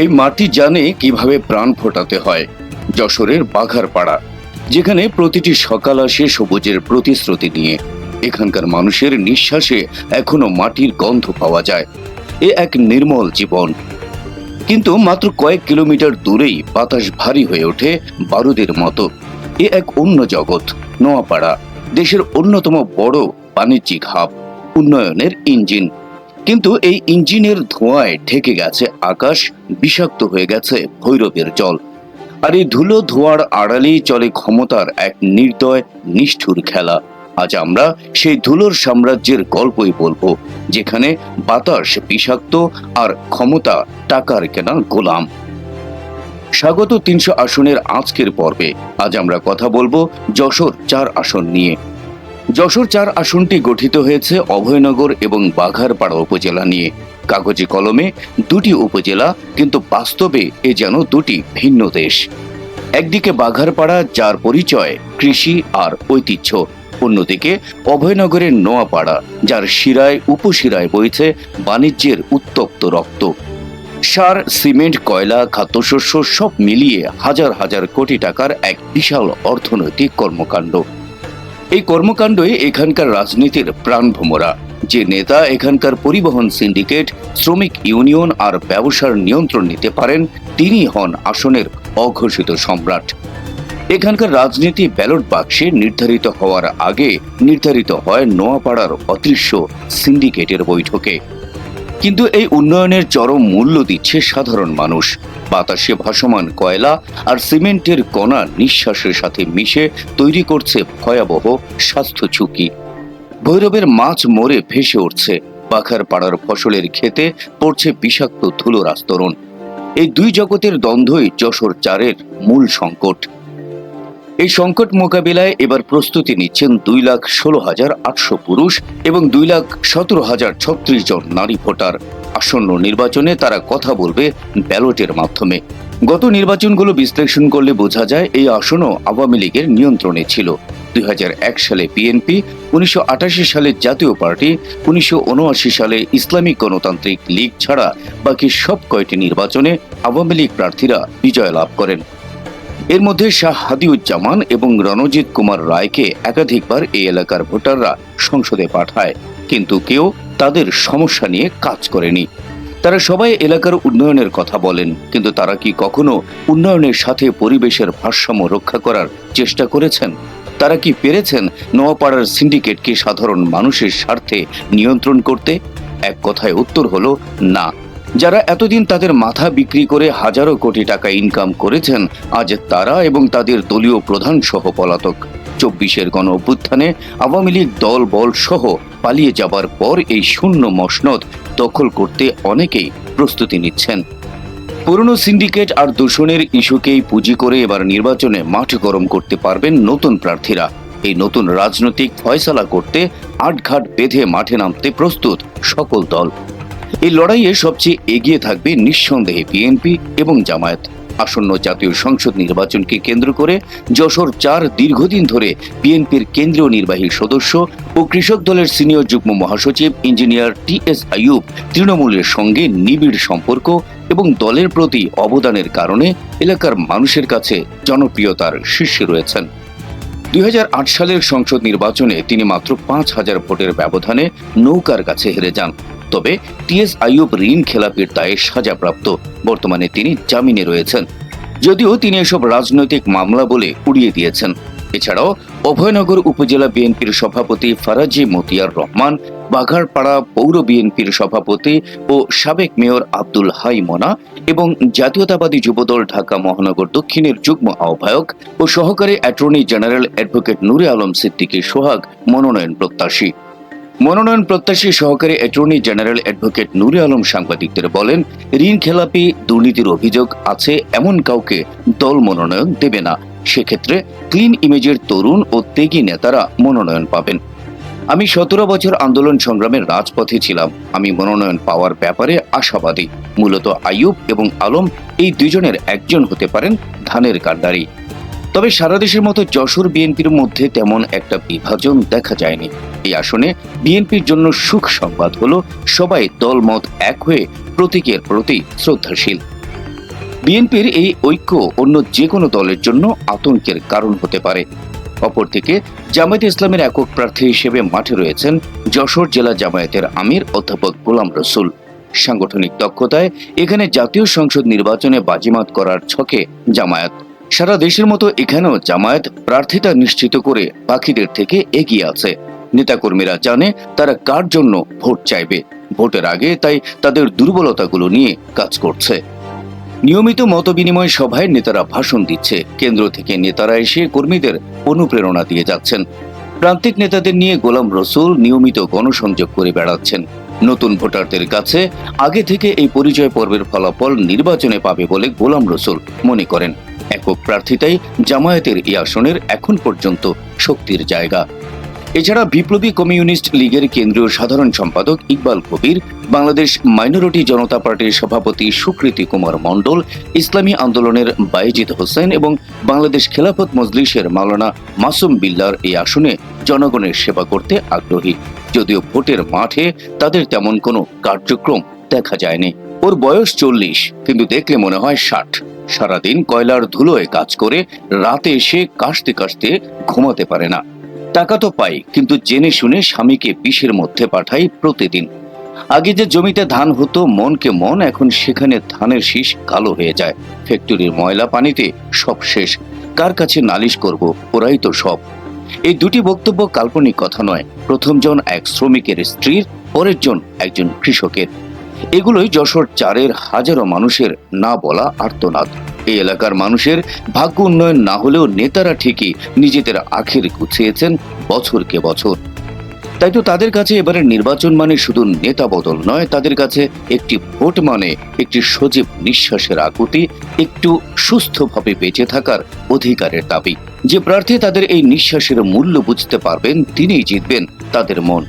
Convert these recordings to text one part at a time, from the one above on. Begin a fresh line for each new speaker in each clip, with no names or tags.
এই মাটি জানে কীভাবে প্রাণ ফোটাতে হয়। যশোরের বাঘারপাড়া, যেখানে প্রতিটি সকাল আসে সবুজের প্রতিশ্রুতি নিয়ে। এখানকার মানুষের নিঃশ্বাসে এখনও মাটির গন্ধ পাওয়া যায়। এ এক নির্মল জীবন। কিন্তু মাত্র কয়েক কিলোমিটার দূরেই বাতাস ভারী হয়ে ওঠে বারুদের মতো। এ এক অন্য জগৎ, নোয়াপাড়া, দেশের অন্যতম বড় বাণিজ্যিক হাব, উন্নয়নের ইঞ্জিন। কিন্তু এই ইঞ্জিনের ধোঁয়ায় ঢেকে গেছে আকাশ, বিষাক্ত হয়ে গেছে ভৈরবের জল। আর এই ধুলো ধোঁয়ার আড়ালেই চলে ক্ষমতার এক নির্দয়, নিষ্ঠুর খেলা। আজ আমরা সেই ধুলোর সাম্রাজ্যের গল্পই বলব, যেখানে বাতাস বিষাক্ত আর ক্ষমতা টাকার কেনা গোলাম। স্বাগত তিনশো আসনের আজকের পর্বে। আজ আমরা কথা বলব যশোর চার আসন নিয়ে। যশোর চার আসনটি গঠিত হয়েছে অভয়নগর এবং বাঘারপাড়া উপজেলা নিয়ে। কাগজে কলমে দুটি উপজেলা, কিন্তু বাস্তবে এ যেন দুটি ভিন্ন দেশ। একদিকে বাঘারপাড়া, যার পরিচয় কৃষি আর ঐতিহ্য। অন্যদিকে অভয়নগরের নোয়াপাড়া, যার শিরায়, উপশিরায় বইছে বাণিজ্যের উত্তপ্ত রক্ত। সার, সিমেন্ট, কয়লা, খাদ্যশস্য সব মিলিয়ে হাজার হাজার কোটি টাকার এক বিশাল অর্থনৈতিক কর্মকাণ্ড। এই কর্মকাণ্ডই এখানকার রাজনীতির প্রাণভোমরা যে নেতা এখানকার পরিবহন সিন্ডিকেট, শ্রমিক ইউনিয়ন আর ব্যবসার নিয়ন্ত্রণ নিতে পারেন তিনি হন আসনের অঘোষিত সম্রাট। এখানকার রাজনীতি ব্যালট বাক্সে নির্ধারিত হওয়ার আগে নির্ধারিত হয় নোয়াপাড়ার অদৃশ্য সিন্ডিকেটের বৈঠকে। কিন্তু এই উন্নয়নের চরম মূল্য দিচ্ছে সাধারণ মানুষ। বাতাসে ভাসমান কয়লা আর সিমেন্টের কণা নিঃশ্বাসের সাথে মিশে তৈরি করছে ভয়াবহ স্বাস্থ্য ঝুঁকি। ভৈরবের মাছ মরে ভেসে উঠছে। পাখার পাড়ার ফসলের খেতে পড়ছে বিষাক্ত ধুলোর আস্তরণ। এই দুই জগতের দ্বন্দ্বই যশোর চারের মূল সংকট। এই সংকট মোকাবিলায় এবার প্রস্তুতি নিচ্ছেন দুই লাখ ষোলো হাজার আটশো পুরুষ এবং দুই লাখ সতেরো হাজার ছত্রিশ জন নারী ভোটার। আসন্ন নির্বাচনে তারা কথা বলবে ব্যালটের মাধ্যমে। গত নির্বাচনগুলো বিশ্লেষণ করলে বোঝা যায় এই আসনও আওয়ামী লীগের নিয়ন্ত্রণে ছিল। দুই সালে বিএনপি, উনিশশো সালে জাতীয় পার্টি, উনিশশো সালে ইসলামিক গণতান্ত্রিক লীগ ছাড়া বাকি সব কয়টি নির্বাচনে আওয়ামী লীগ প্রার্থীরা বিজয় লাভ করেন। এর মধ্যে শাহ হাদিউজ্জামান এবং রণজিৎ কুমার রায়কে একাধিকবার এই এলাকার ভোটাররা সংসদে পাঠায়। কিন্তু কেউ তাদের সমস্যা নিয়ে কাজ করেনি। তারা সবাই এলাকার উন্নয়নের কথা বলেন, কিন্তু তারা কি কখনো উন্নয়নের সাথে পরিবেশের ভারসাম্য রক্ষা করার চেষ্টা করেছেন? তারা কি পেরেছেন নোয়াপাড়ার সিন্ডিকেটকে সাধারণ মানুষের স্বার্থে নিয়ন্ত্রণ করতে? এক কথায় উত্তর হলো না। যারা এতদিন তাদের মাথা বিক্রি করে হাজারো কোটি টাকা ইনকাম করেছেন, আজ তারা এবং তাদের দলীয় প্রধান সহ পলাতক। চব্বিশের গণ অভ্যুত্থানে আওয়ামী লীগ দল বল সহ পালিয়ে যাবার পর এই শূন্য মসনদ দখল করতে অনেকেই প্রস্তুতি নিচ্ছেন। পুরনো সিন্ডিকেট আর দূষণের ইস্যুকেই পুঁজি করে এবার নির্বাচনে মাঠ গরম করতে পারবেন নতুন প্রার্থীরা। এই নতুন রাজনৈতিক ফয়সালা করতে আটঘাট বেঁধে মাঠে নামতে প্রস্তুত সকল দল। এই লড়াইয়ে সবচেয়ে এগিয়ে থাকবে নিঃসন্দেহে বিএনপি এবং জামায়াত। আসন্ন জাতীয় সংসদ নির্বাচনকে কেন্দ্র করে যশোর চার দীর্ঘদিন ধরে বিএনপির কেন্দ্রীয় নির্বাহী সদস্য ও কৃষক দলের সিনিয়র যুগ্ম মহাসচিব ইঞ্জিনিয়ার টি এস আইয়ুব তৃণমূলের সঙ্গে নিবিড় সম্পর্ক এবং দলের প্রতি অবদানের কারণে এলাকার মানুষের কাছে জনপ্রিয়তার শীর্ষে রয়েছেন। দুই হাজার আট সালের সংসদ নির্বাচনে তিনি মাত্র পাঁচ হাজার ভোটের ব্যবধানে নৌকার কাছে হেরে যান। তবে টিএস আইয়ুব ঋণ খেলাপির দায়ে সাজাপ্রাপ্ত। বর্তমানে তিনি জামিনে রয়েছেন। যদিও তিনি এসব রাজনৈতিক মামলা বলে উড়িয়ে দিয়েছেন। এছাড়াও অভয়নগর উপজেলা বিএনপির সভাপতি ফারাজি মতিয়ার রহমান বাঘারপাড়া পৌর বিএনপির সভাপতি ও সাবেক মেয়র আব্দুল হাই মোনা এবং জাতীয়তাবাদী যুবদল ঢাকা মহানগর দক্ষিণের যুগ্ম আহ্বায়ক ও সহকারী অ্যাটর্নি জেনারেল অ্যাডভোকেট নুরে আলম সিদ্দিকী সোহাগ মনোনয়ন প্রত্যাশী। মনোনয়ন প্রত্যাশী সহকারী অ্যাটর্নি জেনারেল অ্যাডভোকেট নুরে আলম সাংবাদিকদের বলেন, ঋণ খেলাপি, দুর্নীতির অভিযোগ আছে, এমন কাউকে দল মনোনয়ন দেবে না। সেক্ষেত্রে ক্লিন ইমেজের তরুণ ও তেগী নেতারা মনোনয়ন পাবেন। আমি সতেরো বছর আন্দোলন সংগ্রামের রাজপথে ছিলাম। আমি মনোনয়ন পাওয়ার ব্যাপারে আশাবাদী। মূলত আইয়ুব এবং আলম এই দুজনের একজন হতে পারেন ধানের কান্ডারি তবে সারা দেশের মতো যশোর বিএনপির মধ্যে তেমন একটা বিভাজন দেখা যায়নি। এই আসনে বিএনপির জন্য সুখ সংবাদ হলো, সবাই দলমত এক হয়ে প্রতীকের প্রতি শ্রদ্ধাশীল। বিএনপির এই ঐক্য অন্য যে কোনো দলের জন্য আতঙ্কের কারণ হতে পারে। অপরদিকে, জামায়াত ইসলামের একক প্রার্থী হিসেবে মাঠে রয়েছেন যশোর জেলা জামায়াতের আমির অধ্যাপক গোলাম রসুল। সাংগঠনিক দক্ষতায় এখানে জাতীয় সংসদ নির্বাচনে বাজিমাত করার ছকে জামায়াত। সারা দেশের মতো এখানেও জামায়াত প্রার্থিতা নিশ্চিত করে পাখিদের থেকে এগিয়ে আছে। নেতাকর্মীরা জানে তারা কার জন্য ভোট চাইবে। ভোটের আগে তাই তাদের দুর্বলতাগুলো নিয়ে কাজ করছে। নিয়মিত মতবিনিময় সভায় নেতারা ভাষণ দিচ্ছে। কেন্দ্র থেকে নেতারা এসে কর্মীদের অনুপ্রেরণা দিয়ে যাচ্ছেন। প্রান্তিক নেতাদের নিয়ে গোলাম রসুল নিয়মিত গণসংযোগ করে বেড়াচ্ছেন। নতুন ভোটারদের কাছে আগে থেকে এই পরিচয় পর্বের ফলাফল নির্বাচনে পাবে বলে গোলাম রসুল মনে করেন। একক প্রার্থিতাই জামায়াতের এই আসনের এখন পর্যন্ত শক্তির জায়গা। এছাড়া বিপ্লবী কমিউনিস্ট লীগের কেন্দ্রীয় সাধারণ সম্পাদক ইকবাল কবির, বাংলাদেশ মাইনরিটি জনতা পার্টির সভাপতি সুকৃতি কুমার মণ্ডল, ইসলামী আন্দোলনের বাইজিদ হোসেন এবং বাংলাদেশ খেলাফত মজলিসের মাওলানা মাসুম বিল্লার এই আসনে জনগণের সেবা করতে আগ্রহী। যদিও ভোটের মাঠে তাদের তেমন কোনো কার্যক্রম দেখা যায়নি। ওর বয়স চল্লিশ, কিন্তু দেখলে মনে হয় ষাট। সারাদিন কয়লার ধুলোয় কাজ করে রাতে এসে কাশতে কাশতে ঘুমাতে পারে না। টাকা তো পাই, কিন্তু জেনে শুনে স্বামীকে বিষের মধ্যে পাঠাই প্রতিদিন। আগে যে জমিতে ধান হতো, মনকে মন, এখন সেখানে ধানের শীষ কালো হয়ে যায়। ফ্যাক্টরির ময়লা পানিতে সব শেষ। কার কাছে নালিশ করব? ওরাই তো সব। এই দুটি বক্তব্য কাল্পনিক কথা নয়। প্রথমজন এক শ্রমিকের স্ত্রীর পরের জন একজন কৃষকের। এগুলোই যশোর চারের হাজারো মানুষের না বলা আর্তনাদ। এই এলাকার মানুষের ভাগ্য উন্নয়ন না হলেও নেতারা ঠিকই নিজেদের আখের গুছিয়েছেন বছরকে বছর। তাই তো তাদের কাছে এবারের নির্বাচন মানে শুধু নেতা বদল নয়, তাদের কাছে একটি ভোট মানে একটি সজীব নিঃশ্বাসের আকুতি, একটু সুস্থভাবে বেঁচে থাকার অধিকারের দাবি। যে প্রার্থী তাদের এই নিঃশ্বাসের মূল্য বুঝতে পারবেন, তিনিই জিতবেন তাদের মন।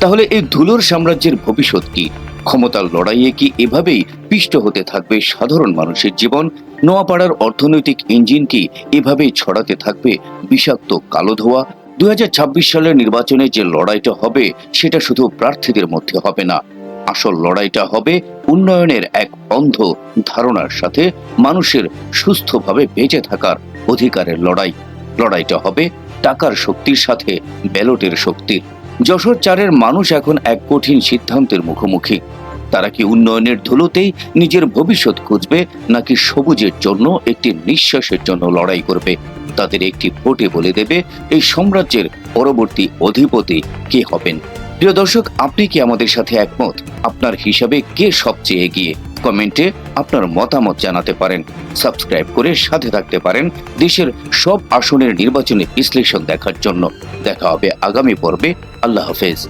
তাহলে এই ধুলোর সাম্রাজ্যের ভবিষ্যৎ কি? ক্ষমতার লড়াইয়ে কি এভাবেই পিষ্ট হতে থাকবে সাধারণ মানুষের জীবন? নোয়াপাড়ার অর্থনৈতিক ইঞ্জিন কি এভাবেই ছড়াতে থাকবে বিষাক্ত কালো ধোয়া? দুই হাজার ছাব্বিশ সালের নির্বাচনে যে লড়াইটা হবে, সেটা শুধু প্রার্থীদের মধ্যে হবে না। আসল লড়াইটা হবে উন্নয়নের এক অন্ধ ধারণার সাথে মানুষের সুস্থভাবে বেঁচে থাকার অধিকারের লড়াই। লড়াইটা হবে টাকার শক্তির সাথে, ব্যালটের শক্তির। যশোর চারের মানুষ এখন এক কঠিন সিদ্ধান্তের মুখোমুখি। তারা কি উন্নয়নের ধুলোতেই নিজের ভবিষ্যৎ খুঁজবে, নাকি সবুজের জন্য একটি নিঃশ্বাসের জন্য লড়াই করবে? তাদের একটি ভোটে বলে দেবে এই সাম্রাজ্যের পরবর্তী অধিপতি কে হবেন। প্রিয় দর্শক, আপনি কি আমাদের সাথে একমত? আপনার হিসাবে কে সবচেয়ে এগিয়ে? কমেন্টে আপনার মতামত জানাতে পারেন। সাবস্ক্রাইব করে সাথে থাকতে পারেন দেশের সব আসনের নির্বাচনী বিশ্লেষণ দেখার জন্য। দেখা হবে আগামী পর্বে। আল্লাহ হাফেজ।